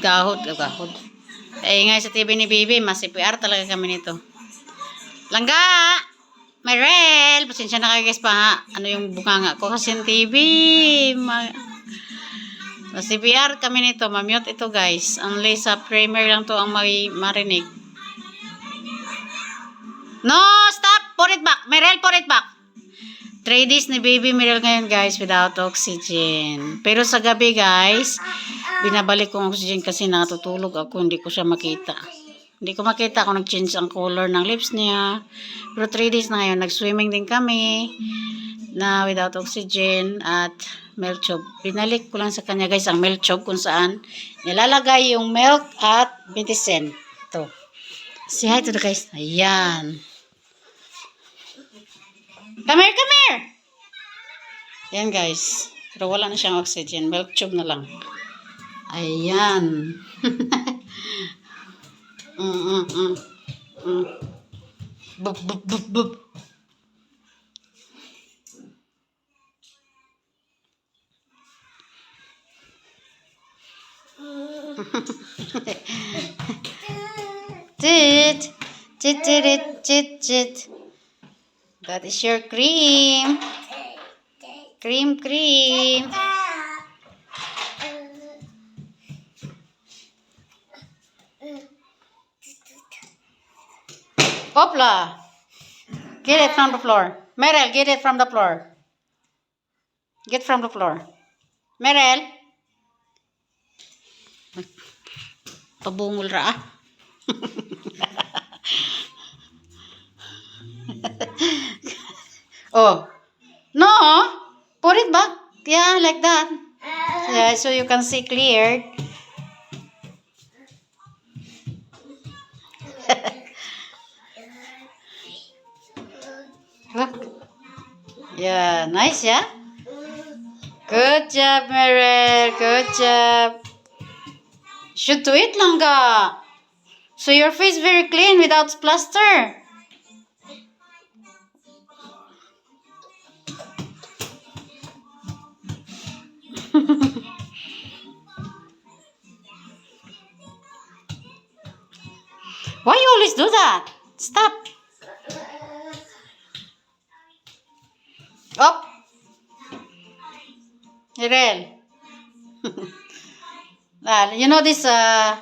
Gahod, gahod. Eh, nga sa TV ni Bibi, mas CPR talaga kami nito. Langga! Marel! Pasensya na kayo guys pa ha. Ano yung bunganga ko kasi yung TV. Ma mas CPR kami nito. Mamute ito guys. Only sa premier lang to ang may marinig. No! Stop! Put it back! Marel, put it back! 3 days ni baby Meryl ngayon guys without oxygen. Pero sa gabi guys, binabalik ko ang oxygen kasi natutulog ako, hindi ko siya makita. Hindi ko makita kung nag-change ang color ng lips niya. Pero 3 days na ngayon, nag-swimming din kami na without oxygen at milk tube. Binalik ko lang sa kanya guys ang milk tube kung saan nilalagay yung milk at 20 cent. Ito. Say hi to the guys. Ayan. Come here, come here! Yan guys. Pero wala na siyang oxygen. Milk tube na lang. Ayan. mm, mm, mm. Mm. Bup, bup, bup, bup. Tit, tit, tit, tit, tit. That is your cream. Cream, cream. Opla. Get it from the floor. Merel, get it from the floor. Get from the floor. Merel. Pabungol ra. oh. No. Put it back. Yeah, like that. Yeah, so you can see clear. Look. Yeah, nice, yeah? Good job, Meryl. Good job. Should do it, Langga. So your face very clean without plaster. Why you always do that? Stop. Up. Irel. Ah, you know this uh,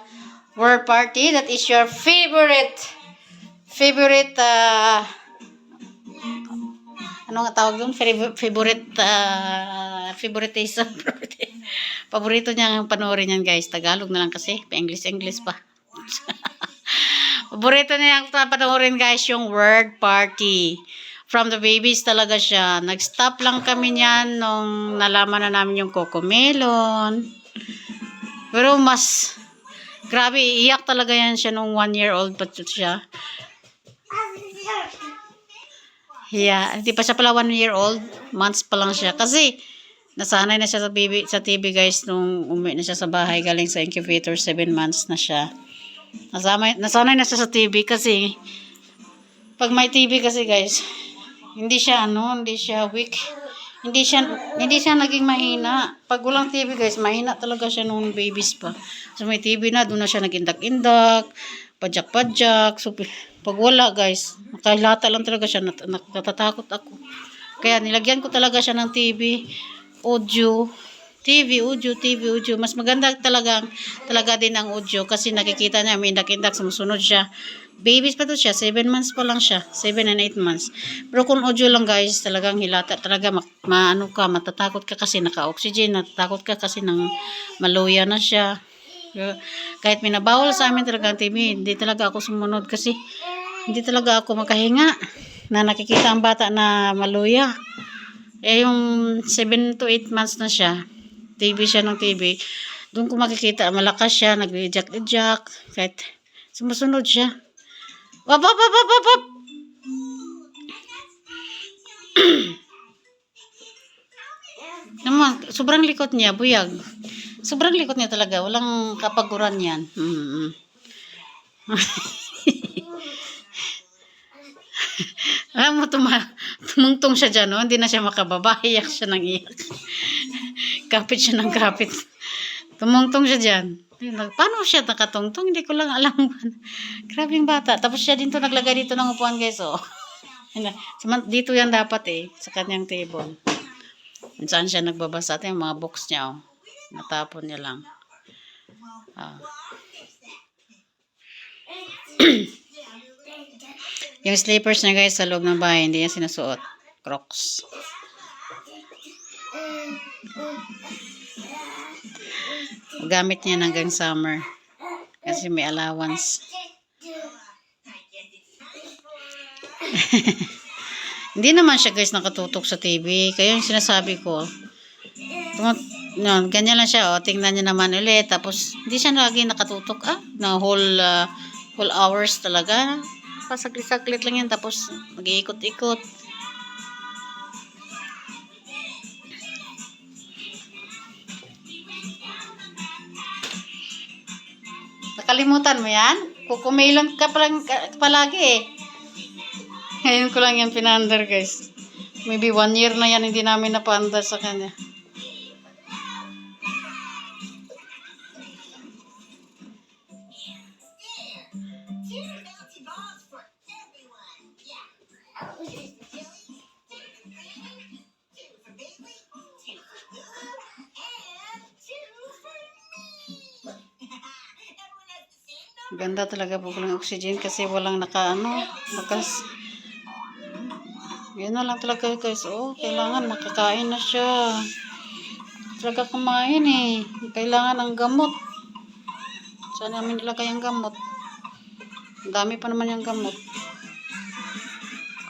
word party that is your favorite favorite uh, ano nga tawag doon? Favorite favorite uh, favoritism. Paborito niya ang panoorin yan guys. Tagalog na lang kasi. Pa-English English pa. Paborito niya ang panoorin guys yung word party. From the babies talaga siya. Nag-stop lang kami niyan nung nalaman na namin yung Coco Melon. Pero mas, grabe, iyak talaga yan siya nung one year old pa siya. Yeah, hindi pa siya pala one year old. Months pa lang siya. Kasi, nasanay na siya sa, baby, sa TV guys nung umuwi na siya sa bahay galing sa incubator. Seven months na siya. Nasanay, nasanay na siya sa TV kasi, pag may TV kasi guys, hindi siya ano, hindi siya weak. Hindi siya hindi siya naging mahina. Pag walang TV guys, mahina talaga siya noong babies pa. So may TV na, doon na siya nagindak-indak, padyak-padyak. So pag wala guys, nakahilata lang talaga siya, nat natatakot ako. Kaya nilagyan ko talaga siya ng TV, audio, TV, audio, TV, audio. Mas maganda talaga, talaga din ang audio kasi nakikita niya, may indak-indak, sumusunod siya. Babies pa to siya, 7 months pa lang siya, 7 and 8 months. Pero kung audio lang guys, talagang hilata, talaga mak, maano ka, matatakot ka kasi naka-oxygen, natatakot ka kasi nang maluya na siya. Kahit minabawal sa amin talaga ang TV, hindi talaga ako sumunod kasi hindi talaga ako makahinga na nakikita ang bata na maluya. Eh yung 7 to 8 months na siya, TV siya ng TV, doon ko makikita, malakas siya, nag-ejak-ejak, kahit sumusunod siya. Wap, wap, wap, wap, wap. Naman, sobrang likot niya, buyag. Sobrang likot niya talaga, walang kapaguran yan. Mm Alam mo, tuma tumungtong siya dyan, no? hindi na siya makababa, iyak siya ng iyak. Kapit siya ng kapit. Tumungtong siya dyan. Paano siya nakatungtong? Hindi ko lang alam. Grabing bata. Tapos siya din to naglagay dito ng upuan guys. Oh. Dito yan dapat eh. Sa kanyang table. Saan siya nagbabasa. Ito yung mga books niya. Oh. Natapon niya lang. Ah. yung slippers niya guys sa loob ng bahay. Hindi niya sinusuot. Crocs. Gamit niya hanggang summer. Kasi may allowance. Hindi naman siya guys nakatutok sa TV. Kaya yung sinasabi ko. No, ganyan lang siya. O, tingnan niya naman ulit. Tapos, hindi siya lagi nakatutok. Ah, na whole, ah, whole hours talaga. Pasaglit-saglit lang yan. Tapos, mag-iikot-ikot. Nakalimutan mo yan? Kukumailon ka palang, palagi eh. Ngayon ko lang yan pinaandar guys. Maybe one year na yan hindi namin napaandar sa kanya. Talaga po ng oxygen kasi walang naka ano, nakas. Yan na lang talaga guys. Oh, kailangan makakain na siya. Talaga kumain eh. Kailangan ng gamot. Saan namin nilagay ang gamot? Ang dami pa naman yung gamot.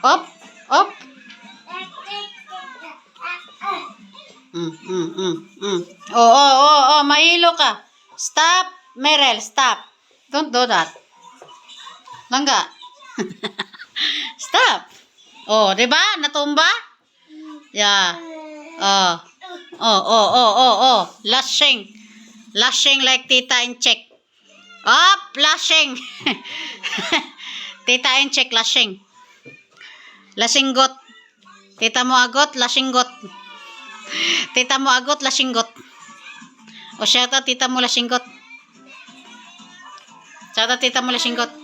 Up! Up! Mm, mm, mm, mm. Oh, oh, oh, oh, mahilo ka. Stop, Merel, stop. Don't do that. Langga. stop. Oh, 'di ba? Natumba? Yeah. Oh. Oh, oh, oh, oh, oh. Lashing. Lashing like tita in check. Up, lashing. tita in check, lashing. Lasinggot. Tita mo agot, lasinggot. Tita mo agot, lasinggot. O shout out, tita mo lasinggot. Shout out, tita mo lasinggot.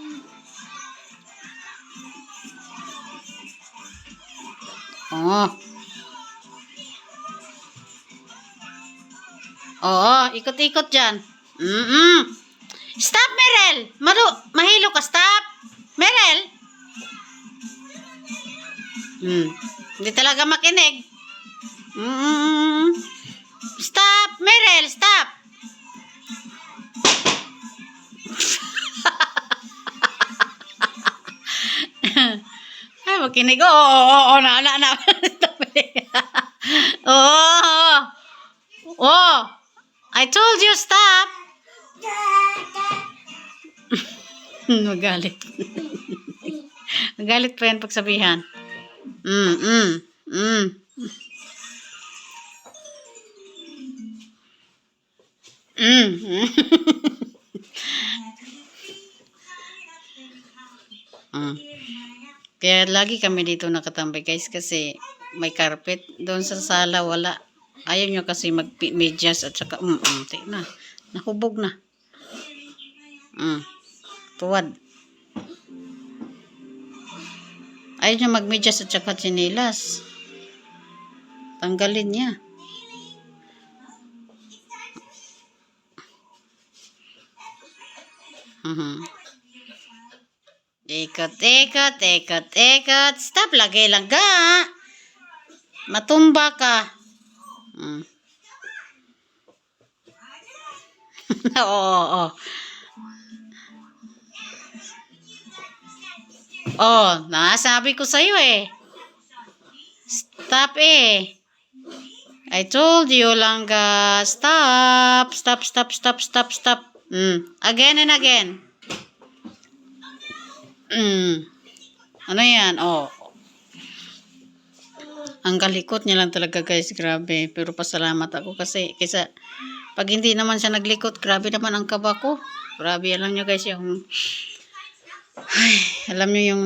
Oo. Oo, ikot-ikot dyan. Mm-mm. Stop, Merel! Maru, mahilo ka, stop! Merel! Hmm. Hindi talaga makinig. Mm. Stop, Merel, stop! Ay, makinig. Oo, oo, oo, na, na, na. Oo. Oh. I told you stop. Magalit. Magalit pa yan pagsabihan. Mm, mm, mm. Mm. Mm. Kaya lagi kami dito nakatambay guys kasi may carpet. Doon sa sala wala. Ayaw nyo kasi mag-medyas at saka mm, ti- na. Nahubog na. Mm. Tuwad. Ayaw nyo mag-medyas at saka chinilas. Tanggalin niya. Mhm. Ikot, ikot, ikot, ikot. Stop, lagi lang ga. Matumba ka. Mm. oo, oo. Oh, nasabi ko sa'yo eh. Stop eh. I told you, Langga. Stop. Stop, stop, stop, stop, stop. Mm. Again and again. Mm. Ano yan? Oh. Ang galikot niya lang talaga guys. Grabe. Pero pasalamat ako kasi kaysa pag hindi naman siya naglikot, grabe naman ang kaba ko. Grabe lang niya guys yung Ay, alam niyo yung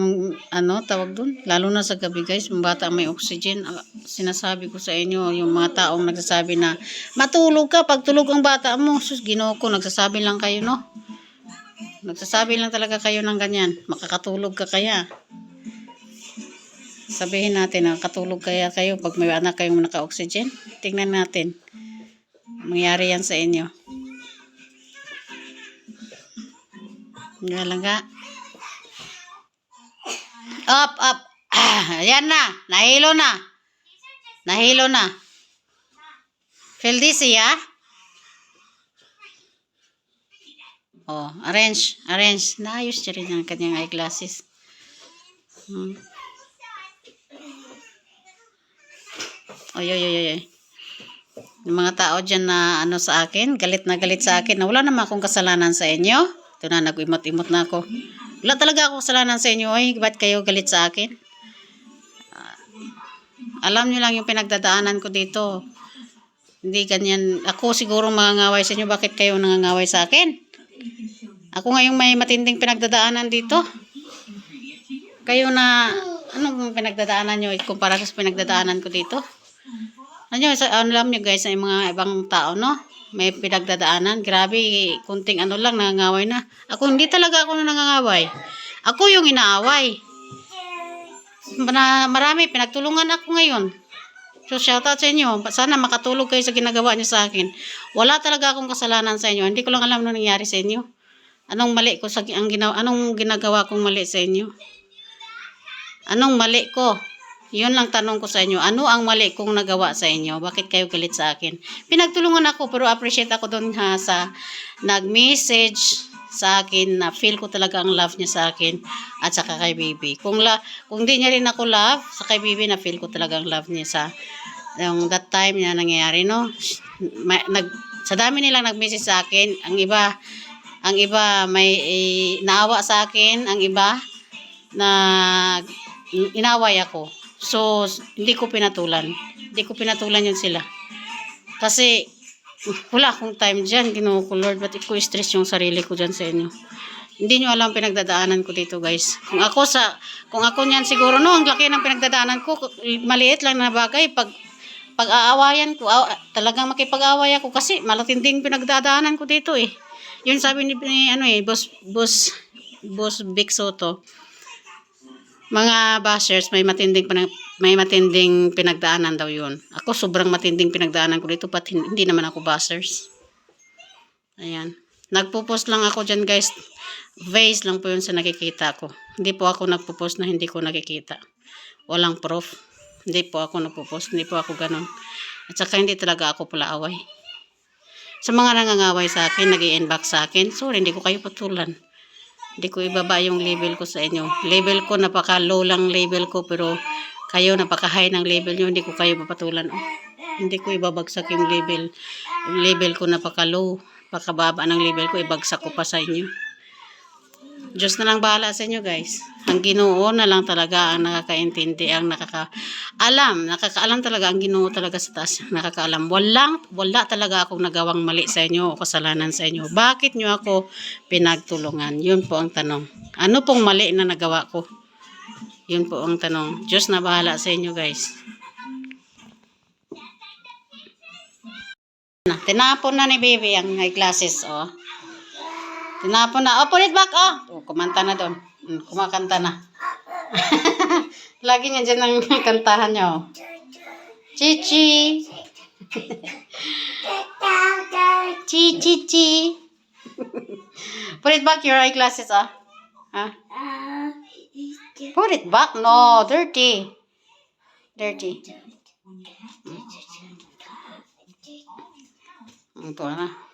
ano tawag dun? Lalo na sa gabi guys, yung bata may oxygen. Ah, Sinasabi ko sa inyo, yung mga taong nagsasabi na matulog ka pag tulog ang bata mo. Sus, ginoo nagsasabi lang kayo no. Nagsasabi lang talaga kayo ng ganyan. Makakatulog ka kaya. Sabihin natin, nakakatulog kaya kayo pag may anak kayong naka-oxygen? Tingnan natin. Mangyari yan sa inyo. Nga ka. Up, up. Ah, ayan na. Nahilo na. Nahilo na. Feel dizzy, ah? Oh, arrange. Arrange. Naayos siya rin ang kanyang eyeglasses. Hmm. Oy, oy, oy, oy. Yung mga tao dyan na ano sa akin, galit na galit sa akin, na wala naman akong kasalanan sa inyo. Ito na, nag-imot-imot na ako. Wala talaga ako kasalanan sa inyo. Oy, ba't kayo galit sa akin? Ah, alam nyo lang yung pinagdadaanan ko dito. Hindi ganyan. Ako siguro mangangaway sa inyo. Bakit kayo nangangaway sa akin? Ako ngayong may matinding pinagdadaanan dito. Kayo na, anong pinagdadaanan nyo kumpara sa pinagdadaanan ko dito? Ano sa, alam nyo guys, sa mga ibang tao, no? May pinagdadaanan. Grabe, kunting ano lang, nangangaway na. Ako, hindi talaga ako na nangangaway. Ako yung inaaway. Na, marami, pinagtulungan ako ngayon. So, shoutout sa inyo. Sana makatulog kayo sa ginagawa niyo sa akin. Wala talaga akong kasalanan sa inyo. Hindi ko lang alam ano nangyari sa inyo. Anong mali ko sa ang ginawa, anong ginagawa kong mali sa inyo? Anong mali ko? Yun lang tanong ko sa inyo. Ano ang mali kong nagawa sa inyo? Bakit kayo galit sa akin? Pinagtulungan ako pero appreciate ako doon ha sa nag-message sa akin na feel ko talaga ang love niya sa akin at saka kay baby. Kung la kung di niya rin ako love sa kay baby na feel ko talaga ang love niya sa yung that time na nangyayari no. May, nag sa dami nilang nag-message sa akin, ang iba ang iba may eh, naawa sa akin, ang iba na inaway ako. So, hindi ko pinatulan. Hindi ko pinatulan yun sila. Kasi, wala akong time dyan. Ginoo ko, Lord, ba't ko stress yung sarili ko dyan sa inyo? Hindi nyo alam pinagdadaanan ko dito, guys. Kung ako sa, kung ako niyan siguro, no, ang laki ng pinagdadaanan ko, maliit lang na bagay, pag, pag-aawayan ko, aw, talagang makipag-away ako kasi malatinding pinagdadaanan ko dito eh. Yun sabi ni, ni ano eh, boss, boss, boss Vic Soto, mga bashers may matinding may matinding pinagdaanan daw yun. Ako sobrang matinding pinagdaanan ko dito pat hin- hindi naman ako bashers. Ayan. Nagpo-post lang ako dyan guys. Face lang po yun sa nakikita ko. Hindi po ako nagpo-post na hindi ko nakikita. Walang proof. Hindi po ako nagpo-post. Hindi po ako ganun. At saka hindi talaga ako palaaway. Sa mga nangangaway sa akin, nag inbox sa akin, sorry, hindi ko kayo patulan. Hindi ko ibaba yung label ko sa inyo. Label ko, napaka-low lang label ko, pero kayo, napaka-high ng label nyo, hindi ko kayo papatulan. Oh, hindi ko ibabagsak yung. Yung label ko, napaka-low. Napakababa ng label ko, ibagsak ko pa sa inyo. Diyos na lang bahala sa inyo, guys. Ang ginoo na lang talaga ang nakakaintindi, ang nakakaalam. Nakakaalam talaga ang ginoo talaga sa taas. Nakakaalam. Walang, wala talaga akong nagawang mali sa inyo o kasalanan sa inyo. Bakit nyo ako pinagtulungan? Yun po ang tanong. Ano pong mali na nagawa ko? Yun po ang tanong. Diyos na bahala sa inyo, guys. Na, tinapon na ni baby ang eyeglasses, oh. Tinapon na. Oh, put it back, oh. oh kumanta na doon. Mm, kumakanta na. Lagi niya dyan ang kantahan niya, oh. Chichi. chi, chi, chi. put it back your eyeglasses, ah. Huh? Put it back. No, dirty. Dirty. Ito na.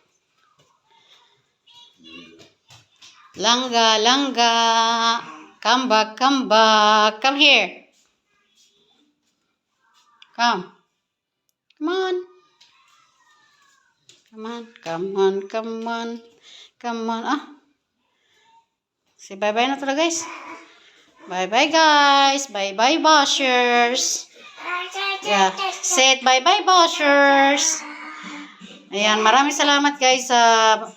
Langga, langga. Come back, come back. Come here. Come. Come on. Come on, come on, come on. Come on. Ah. Say bye-bye na talaga, guys. Bye-bye, guys. Bye-bye, bashers. Yeah. Say it bye-bye, bashers. Ayan, maraming salamat guys sa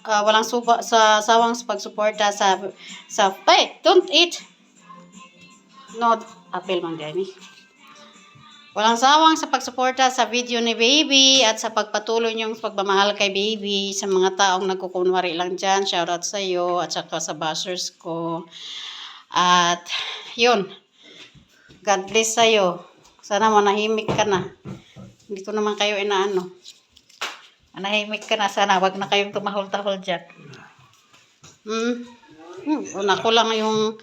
ah, walang suba sa sawang pagsuporta sa sa Hey, don't eat. No, apple man Danny. Walang sawang sa pagsuporta sa video ni Baby at sa pagpatuloy niyong pagmamahal kay Baby sa mga taong nagkukunwari lang dyan. Shoutout sa iyo at saka sa bashers ko. At yun. God bless sa iyo. Sana manahimik ka na. Hindi naman kayo inaano. Manahimik ka na sana. Wag na kayong tumahol-tahol dyan. Hmm. Hmm. Una ko lang yung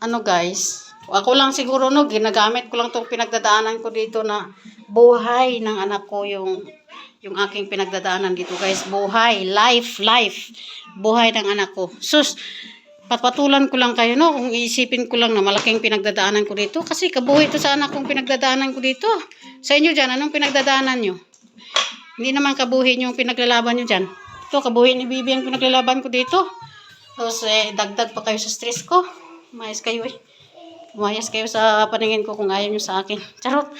ano guys. Ako lang siguro no, ginagamit ko lang tong pinagdadaanan ko dito na buhay ng anak ko yung yung aking pinagdadaanan dito guys. Buhay, life, life. Buhay ng anak ko. Sus, papatulan ko lang kayo no kung iisipin ko lang na malaking pinagdadaanan ko dito kasi kabuhay ito sa anak kong pinagdadaanan ko dito. Sa inyo dyan, anong pinagdadaanan nyo? Hindi naman kabuhi yung pinaglalaban nyo dyan. Ito, kabuhi ni Bibi ang pinaglalaban ko dito. Tapos, eh, dagdag pa kayo sa stress ko. Umayos kayo eh. Umayos kayo sa paningin ko kung ayaw nyo sa akin. Charot.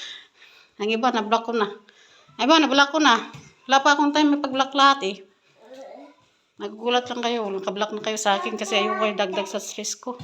Ang iba, na-block ko na. Ang iba, na-block ko na. Wala pa akong time may pag-block lahat eh. Nagugulat lang kayo. Naka-block na kayo sa akin kasi ayaw kayo dagdag sa stress ko.